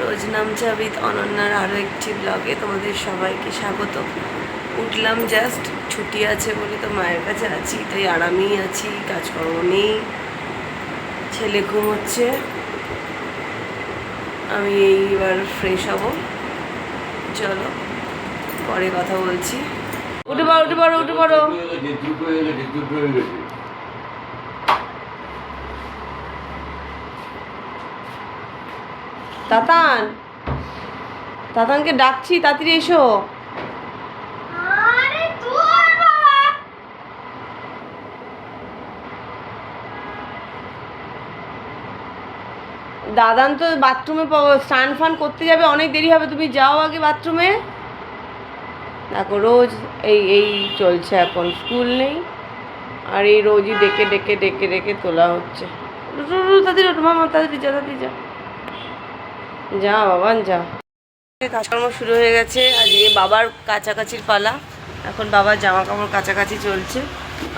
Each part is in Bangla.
রোজ নামচা উইথ অনন্যার আরও একটি ব্লগে তোমাদের সবাইকে স্বাগত। উঠলাম জাস্ট ছুটি আছে বলে তো মায়ের কাছে আছি, তাই আরামেই আছি, কাজকর্ম নেই, ছেলে ঘুমোচ্ছে আমি এইবার ফ্রেশ হব। চলো, পরে কথা বলছি। উঠে পড়ো উঠে পড়ো উঠে পড়ো। তাতান। তাতানকে ডাকছি তাড়াতাড়ি এসো। দাদান তো বাথরুমে স্নান ফান করতে যাবে অনেক দেরি হবে। তুমি যাও আগে বাথরুমে। দেখো রোজ এই এই চলছে এখন স্কুল নেই। আর এই রোজই ডেকে ডেকে ডেকে ডেকে তোলা হচ্ছে। তাড়াতাড়ি মামা তাড়াতাড়ি যা তাড়াতাড়ি যা। যা, বাবান, যা। কাজকর্ম শুরু হয়ে গেছে। আজকে বাবার কাছাকাছির পালা। এখন বাবার জামা কাপড় কাছাকাছি চলছে।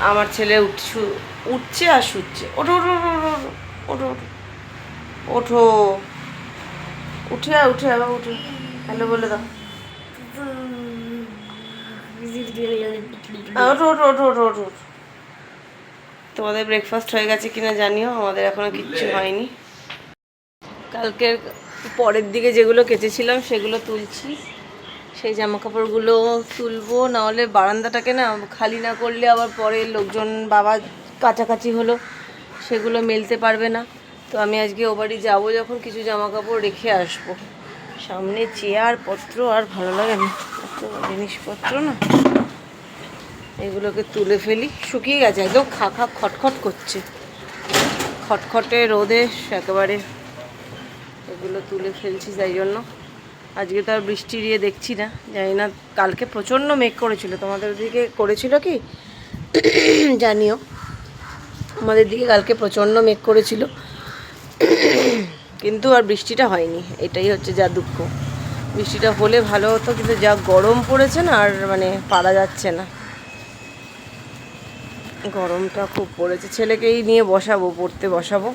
আমার ছেলে উঠছু, উঠছে আর শুচ্ছে। ওঠো ওঠো ওঠো ওঠো উঠে উঠে আবার উঠে। হ্যালো, বলে দাও। তোমাদের ব্রেকফাস্ট হয়ে গেছে কিনা জানিও। আমাদের এখনও কিচ্ছু হয়নি। কালকের পরের দিকে যেগুলো কেচেছিলাম সেগুলো তুলছি। সেই জামা কাপড়গুলো তুলবো, নাহলে বারান্দাটাকে না খালি না করলে আবার পরে লোকজন, বাবা কাছাকাছি হলো, সেগুলো মেলতে পারবে না। তো আমি আজকে ও বাড়ি যাব যখন কিছু জামা কাপড় রেখে আসব। সামনে চেয়ার পত্র আর ভালো লাগে না, এত জিনিসপত্র না। এগুলোকে তুলে ফেলি, শুকিয়ে গেছে, একদম খা খা খটখট করছে। খটখটে রোদে, একেবারে এগুলো তুলে ফেলছি তাই জন্য। আজকে তো আর বৃষ্টি ইয়ে দেখছি না, জানি না, কালকে প্রচণ্ড মেঘ করেছিল। তোমাদের দিকে করেছিল কি? জানিও। আমাদের দিকে কালকে প্রচণ্ড মেঘ করেছিল। কিন্তু আর বৃষ্টিটা হয়নি। এটাই হচ্ছে যা দুঃখ। বৃষ্টিটা হলে ভালো হতো, কিন্তু যা গরম পড়েছে না, আর মানে পারা যাচ্ছে না। গরমটা খুব পড়েছে। ছেলেকেই নিয়ে বসাবো, পড়তে বসাবো।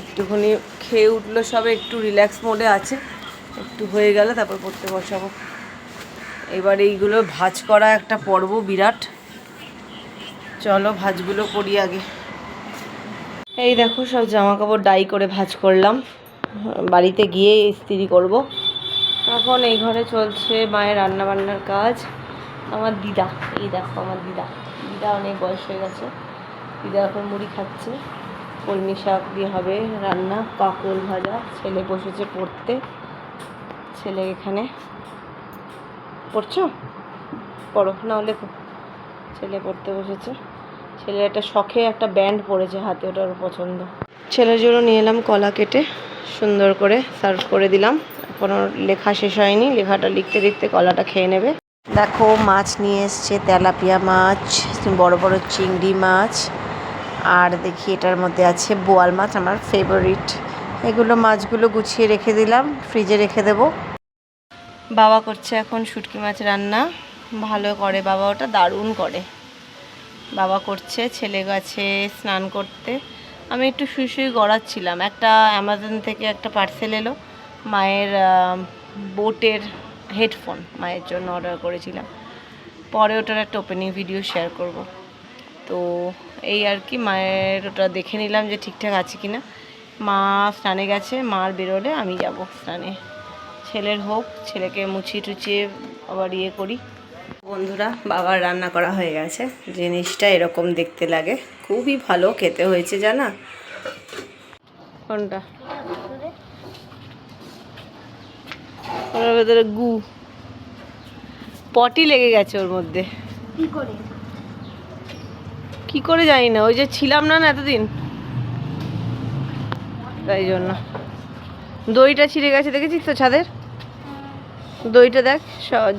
একটুখানি খেয়ে উঠল সবে, একটু রিল্যাক্স মোডে আছে। একটু হয়ে গেলে তারপর পড়তে বসাবো। এবার এইগুলো ভাজ করা একটা পর্ব বিরাট। চলো ভাজগুলো করি আগে। এই দেখো, সব জামা কাপড় ডাই করে ভাজ করলাম। বাড়িতে গিয়ে ইস্ত্রি করব। এখন এই ঘরে চলছে মায়ের রান্না বান্নার কাজ। আমার দিদা, এই দেখো আমার দিদা। দিদা অনেক বয়স হয়ে গেছে। দিদা এখন মুড়ি খাচ্ছে। কলমি শাক দিয়ে হবে রান্না। কাকল ভাজা, ছেলে বসেছে পড়তে। ছেলে এখানে। পড়ছো? পড়ো নাও লেখো ছেলে পড়তে বসেছে। ছেলের একটা শখে একটা ব্যান্ড পড়েছে হাতে, ওটা ওর পছন্দ। ছেলের জন্য নিয়ে এলাম কলা কেটে, সুন্দর করে সার্ভ করে দিলাম। কোনো লেখা শেষ হয়নি, লেখাটা লিখতে লিখতে কলাটা খেয়ে নেবে। দেখো, মাছ নিয়ে এসছে তেলাপিয়া মাছ, বড় বড় চিংড়ি মাছ। আর দেখি এটার মধ্যে আছে বোয়াল মাছ, আমার ফেভারিট এগুলো মাছগুলো গুছিয়ে রেখে দিলাম ফ্রিজে রেখে দেবো। বাবা করছে এখন শুটকি মাছ রান্না, ভালো করে। বাবা ওটা দারুণ করে। বাবা করছে, ছেলে গেছে স্নান করতে। আমি একটু শুই শুই গড়াচ্ছিলাম। একটা অ্যামাজন থেকে একটা পার্সেল এলো, মায়ের বোটের হেডফোন মায়ের জন্য অর্ডার করেছিলাম। পরে ওটার একটা ওপেনিং ভিডিও শেয়ার করব। তো এই আর কি মায়ের ওটা দেখে নিলাম যে ঠিকঠাক আছে কি না মা স্নানে গেছে, মার বেরোলে আমি যাব স্নানে। ছেলের হোক, ছেলেকে মুছিয়ে টুচিয়ে আবার ইয়ে করি। বন্ধুরা, বাবার রান্না করা হয়ে গেছে। জিনিসটা এরকম দেখতে লাগে। খুবই ভালো খেতে হয়েছে, জানা? কোনটা? ভেতরে গু। পটি লেগে গেছে ওর মধ্যে। কি করে? কি করে জানি না ওই যে ছিলাম না না এতদিন? তাই জন্য। দইটা ছিঁড়ে গেছে দেখেছিস তো ছাদের? দইটা দেখ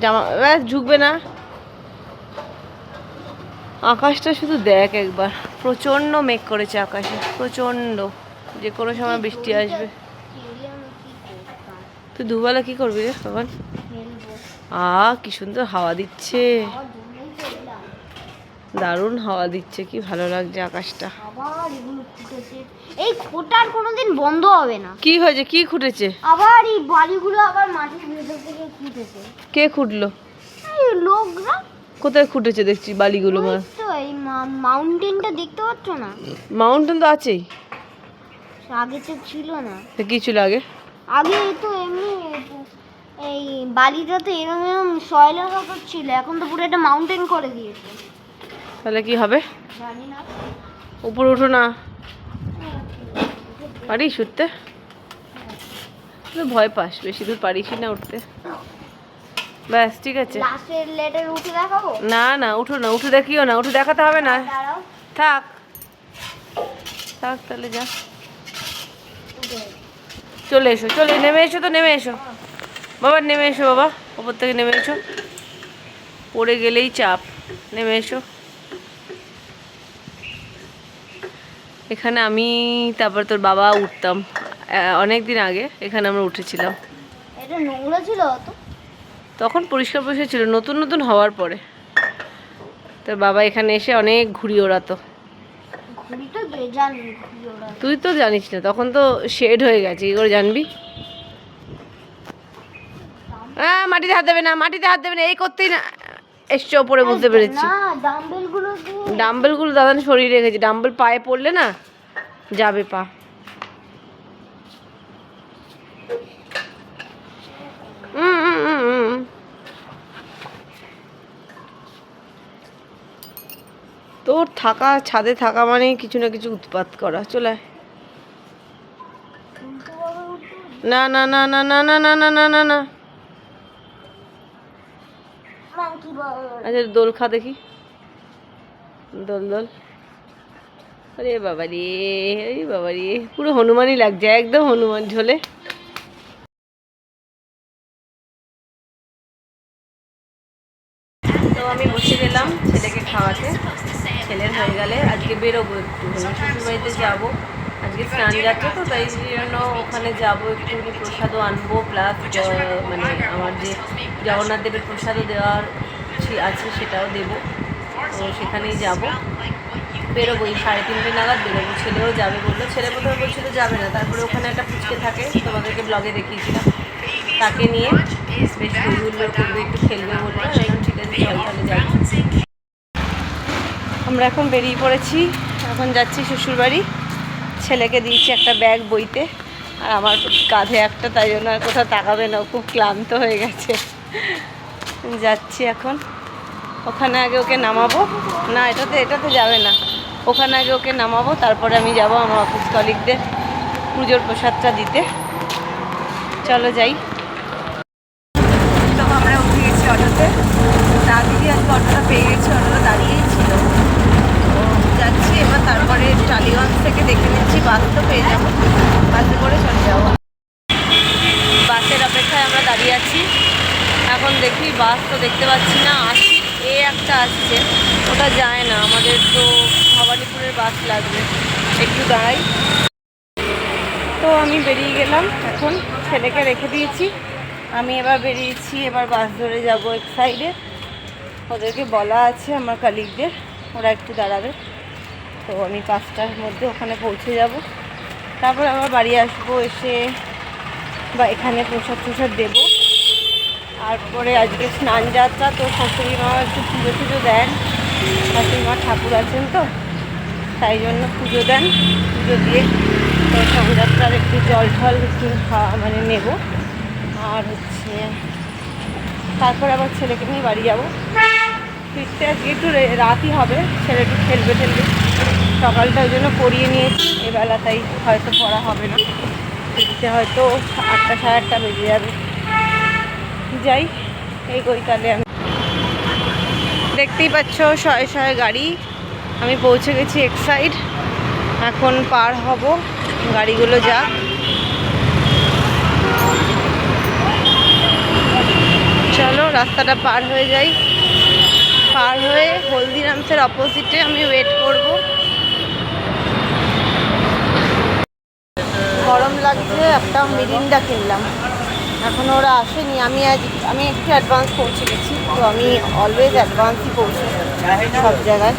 জামা ব্যাস ঝুঁকবে না। আকাশটা শুধু দেখ একবার। প্রচণ্ড মেঘ করেছে আকাশে প্রচণ্ড। যে কোনো সময় বৃষ্টি আসবে। তুই দুবেলা কি করবি রে তখন? আ কি সুন্দর হাওয়া দিচ্ছে। দারুণ হাওয়া দিচ্ছে কি ভালো লাগছে আকাশটা। আবার এগুলো ফুটেছে। এই খোটার কোনোদিন বন্ধ হবে না। কি হয়েছে? কি খুঁটেছে? আবার এই বাড়িগুলো আবার মাটির ভেতর থেকে ফুটেছে কে খুঁটলো? এই লোকরা। কোথায় খুঁটেছে দেখছি বালিগুলো ওই তো এই মাউন্টেনটা দেখতে পাচ্ছ না? মাউন্টেন তো আছেই। আগে তো ছিল না। তা কি ছিল আগে? আগে তো এমনি এই বালিটা তো এরম এরম সয়েলের মতো ছিল। এখন তো পুরো একটা মাউন্টেন করে দিয়েছে। তাহলে কি হবে? উপরে উঠো না। পারিস উঠতে ভয় পাস বেশি দূর পারিসই না উঠতে। ব্যাস ঠিক আছে। না না উঠো না উঠে দেখিও না উঠে দেখাতে হবে না। থাক। থাক তাহলে যা। চলে এসো চলে নেমে এসো তো নেমে এসো। বাবা নেমে এসো বাবা ওপর থেকে নেমে এসো। পড়ে গেলেই চাপ। নেমে এসো। এখানে আমি তারপর তোর বাবা উঠতাম। অনেক দিন আগে এখানে আমরা উঠেছিলাম। এটা নোংরা ছিল তখন পরিষ্কার পরিষ্কার ছিল নতুন নতুন হওয়ার পরে। তোর বাবা এখানে এসে অনেক ঘুড়ি ওড়াতো। তুই তো জানিস না তখন তো শেড হয়ে গেছে কি করে জানবি? হ্যাঁ মাটিতে হাত দেবে না মাটিতে হাত দেবে না এই করতেই না। এসছে ওপরে বুঝতে পেরেছি ডাম্বেলগুলো ডাম্বেলগুলো দাদা শরীরে রেখেছে ডাম্বেল পায়ে পড়লে না যাবে পা। তোর থাকা ছাদে থাকা মানে কিছু না কিছু উৎপাত করা চলে না না না না না না না না না না না আচ্ছা দোল খা দেখি। দোল দোল। আরে বাবা রে, আরে বাবা রে। পুরো হনুমানই লাগছে, একদম হনুমান ঝোলে। তো আমি বসে গেলাম ছেলেকে খাওয়াতে। ছেলের হয়ে গেলে, আজকে বেরোবো একটু। শ্বশুর বাড়িতে যাব। স্নান যাচ্ছে তো তাই জন্য ওখানে যাব, একটু প্রসাদও আনব প্লাস মানে আমার যে জগন্নাথ দেবের প্রসাদও দেওয়ার আছে সেটাও দেবো। তো সেখানেই যাব। বেরোবো, এই সাড়ে তিনটে নাগাদ বেরোবো। ছেলেও যাবে বলল, ছেলে প্রথমে বলছিল যাবে না। তারপরে ওখানে একটা পুচকে থাকে, তোমাদেরকে ব্লগে দেখিয়েছিলাম। তাকে নিয়ে বেশ হইহুল্লোড় করবে, একটু খেলবে বলল। ঠিক আছে, চল তাহলে যাই। আমরা এখন বেরিয়ে পড়েছি। এখন যাচ্ছি শ্বশুরবাড়ি। ছেলেকে দিয়েছি একটা ব্যাগ বইতে, আর আমার কাঁধে একটা, তাই জন্য আর কোথাও তাকাবে না খুব ক্লান্ত হয়ে গেছে। যাচ্ছি এখন। ওখানে আগে ওকে নামাবো। না, এটাতে এটাতে যাবে না। ওখানে আগে ওকে নামাবো, তারপরে আমি যাব আমার অফিস কলিগদের পুজোর প্রসাদটা দিতে। চলো যাই। তো আমরা উঠে গেছি অটোতে। দিদি আজকে অটোটা পেয়ে গেছি, অটোটা দাঁড়িয়েই ছিল তো যাচ্ছি এবার তারপরে টালিগঞ্জ থেকে দেখে নিচ্ছি বাস তো পেয়ে যাব বাসে করে চলে যাব বাসের অপেক্ষায় আমরা দাঁড়িয়ে আছি এখন দেখি বাস তো দেখতে পাচ্ছি না আশি এ একটা আসছে। ওটা যায় না, আমাদের তো ভবানীপুরের বাস লাগবে। একটু দাঁড়াই। তো আমি বেরিয়ে গেলাম, এখন ছেলেকে রেখে দিয়েছি। আমি এবার বেরিয়েছি, এবার বাস ধরে যাব এক সাইডে ওদেরকে বলা আছে আমার কালিগদের ওরা একটু দাঁড়াবে। তো আমি পাঁচটার মধ্যে ওখানে পৌঁছে যাব। তারপর আবার বাড়ি আসব, এসে বা এখানে প্রসাদ প্রসাদ দেবো। তারপরে আজকে স্নান যাত্রা তো শাশুড়ি মা একটু পুজো টুজো দেন। শাশুড়ি মা ঠাকুর আছেন তো, তাই জন্য পুজো দেন, পুজো দিয়ে তো স্নানযাত্রার একটু জল ঠল একটু খাওয়া মানে নেব। আর হচ্ছে, তারপরে আবার ছেলেকে নিয়ে বাড়ি যাব। ফিরতে আজকে একটু রাতই হবে, ছেলে একটু খেলবে টেলবে। সকালটা ওই জন্য পড়িয়ে নিয়েছি, এবেলা তাই হয়তো পড়া হবে না। ফিরতে হয়তো আটটা, সাড়ে আটটা বেজে যাবে। যাই, এই তাহলে আমি। দেখতেই পাচ্ছ, শয়ে শয়ে গাড়ি। আমি পৌঁছে গেছি এক সাইড এখন পার হব। গাড়িগুলো যা চলো, রাস্তাটা পার হয়ে যাই। পার হয়ে হলদিরামসের অপোজিটে আমি ওয়েট করব। গরম লাগছে, একটা মিরিন্ডা কিনলাম। এখনও ওরা আসেনি আমি আজ আমি একটু অ্যাডভান্স পৌঁছে গেছি তো আমি অলওয়েজ অ্যাডভান্সই পৌঁছে সব জায়গায়।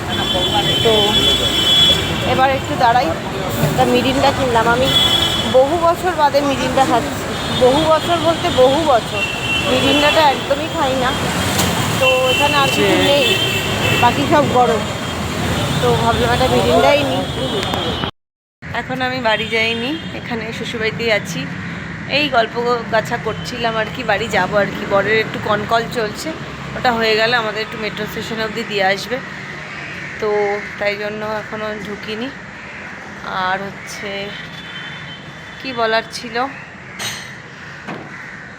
তো এবার একটু দাঁড়াই একটা মিরিন্ডা কিনলাম। আমি বহু বছর বাদে মিরিন্ডা খাচ্ছি বহু বছর বলতে বহু বছর মিরিন্ডাটা একদমই খাই না। তো এখানে আর কিছু নেই বাকি সব গরম। তো ভাবলাম একটা মিরিন্ডাই নিই এখন আমি বাড়ি যাইনি এখানে শ্বশুরবাড়িতেই আছি। এই গল্প গাছা করছিলাম আর কি, বাড়ি যাব আর কি। বরের একটু কনকল চলছে, ওটা হয়ে গেলে আমাদের একটু মেট্রো স্টেশন অবধি দিয়ে আসবে। তো তাই জন্য এখনও ঢুকিনি। আর হচ্ছে, কি বলার ছিল?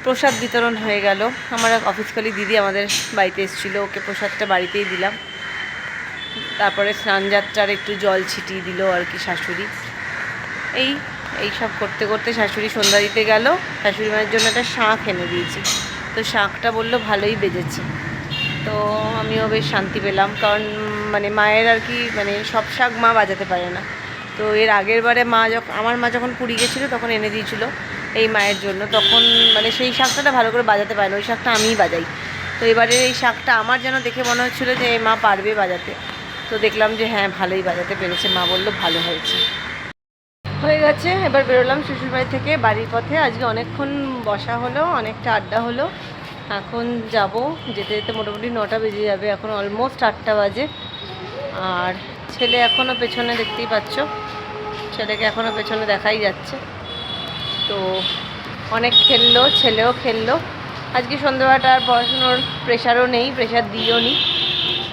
প্রসাদ বিতরণ হয়ে গেল। আমার এক অফিসকালী দিদি আমাদের বাড়িতে এসেছিল, ওকে প্রসাদটা বাড়িতেই দিলাম। তারপরে স্নানযাত্রার একটু জল ছিটিয়ে দিল আর কি শাশুড়ি। এই এই সব করতে করতে শাশুড়ি সন্ধ্যা দিতে গেল। শাশুড়ি মায়ের জন্য একটা শাঁখ এনে দিয়েছি। তো শাঁখটা বলল ভালোই বেজেছে। তো আমিও বেশ শান্তি পেলাম। কারণ মানে মায়ের আর কি মানে সব শাক মা বাজাতে পারে না। তো এর আগের বারে মা যখন আমার মা যখন পুরী গেছিল, তখন এনে দিয়েছিল এই মায়ের জন্য। তখন মানে সেই শাকটা ভালো করে বাজাতে পারে না। ওই শাকটা আমিই বাজাই। তো এবারে এই শাকটা আমার যেন দেখে মনে হচ্ছিল যে মা পারবে বাজাতে। তো দেখলাম যে হ্যাঁ ভালোই বাজাতে পেরেছে। মা বলল ভালো হয়েছে। হয়ে গেছে, এবার বেরোলাম শ্বশুরবাড়ি থেকে বাড়ির পথে। আজকে অনেকক্ষণ বসা হলো, অনেকটা আড্ডা হলো। এখন যাব, যেতে যেতে মোটামুটি নটা বেজে যাবে, এখন অলমোস্ট আটটা বাজে। আর ছেলে এখনও পেছনে দেখতেই পাচ্ছ, ছেলেকে এখনও পেছনে দেখাই যাচ্ছে। তো অনেক খেললো, ছেলেও খেললো। আজকে সন্ধ্যাবেলাটা আর পড়াশুনোর প্রেশারও নেই প্রেশার দিও নি।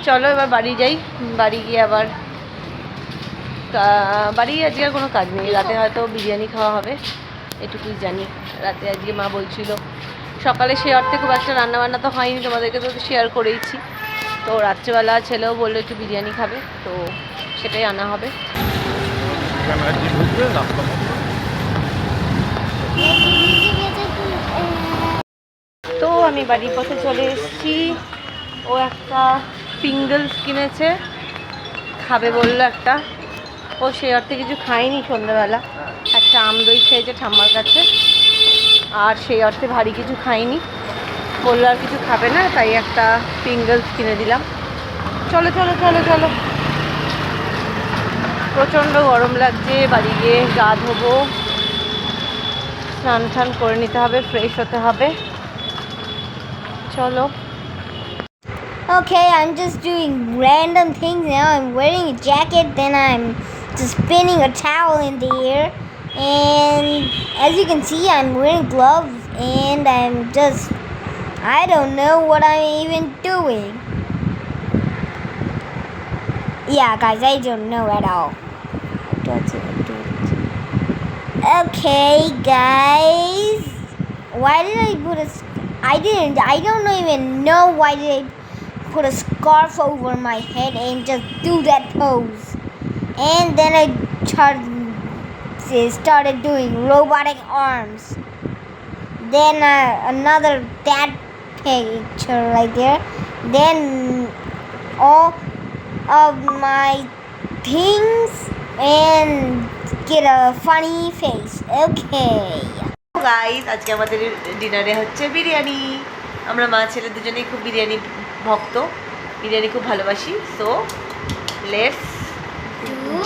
চলো এবার বাড়ি যাই, বাড়ি গিয়ে আবার বাড়ি আজকে আর কোনো কাজ নেই। রাতে হয়তো বিরিয়ানি খাওয়া হবে এটুকুই জানি। রাতে আজকে মা বলছিল সকালে সে অর্থে খুব একটা রান্নাবান্না তো হয়নি তোমাদেরকে তো শেয়ার করেইছি। তো রাত্রেবেলা ছেলেও বলল একটু বিরিয়ানি খাবে তো সেটাই আনা হবে। তো আমি বাড়ির পথে চলে এসেছি। ও একটা পিঙ্গলস কিনেছে খাবে বলল একটা। ও সেই অর্থে কিছু খায়নি সন্ধ্যাবেলা। একটা আম দই খেয়েছে ঠাম্মার কাছে। আর সেই অর্থে ভারী কিছু খায়নি। বলল আর কিছু খাবে না তাই একটা পিঙ্গলস কিনে দিলাম। চলো চলো চলো চলো। প্রচণ্ড গরম লাগছে বাড়ি গিয়ে গা ধোবো। স্নান টান করে নিতে হবে ফ্রেশ হতে হবে। চলো। Okay, I'm just doing random things now. I'm wearing a jacket, then I'm spinning a towel in the air. And as you can see, I'm wearing gloves and I'm just, I don't know what I'm even doing. Yeah, guys, I don't know at all. Okay, guys. Why did I put a? I didn't. I don't even know why did I put a scarf over my head and just do that pose. And then I started, doing robotic arms. Then uh, another that picture right there. Then all of my things and get a funny face. Okay. Guys আজকে আমাদের ডিনারে হচ্ছে বিরিয়ানি আমরা মা ছেলে দুজনেই খুব বিরিয়ানি ভক্ত বিরিয়ানি খুব ভালোবাসি so let's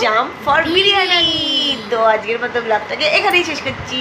jump for biryani. তো আজকের মতো ব্লগটাকে এখানেই শেষ করছি।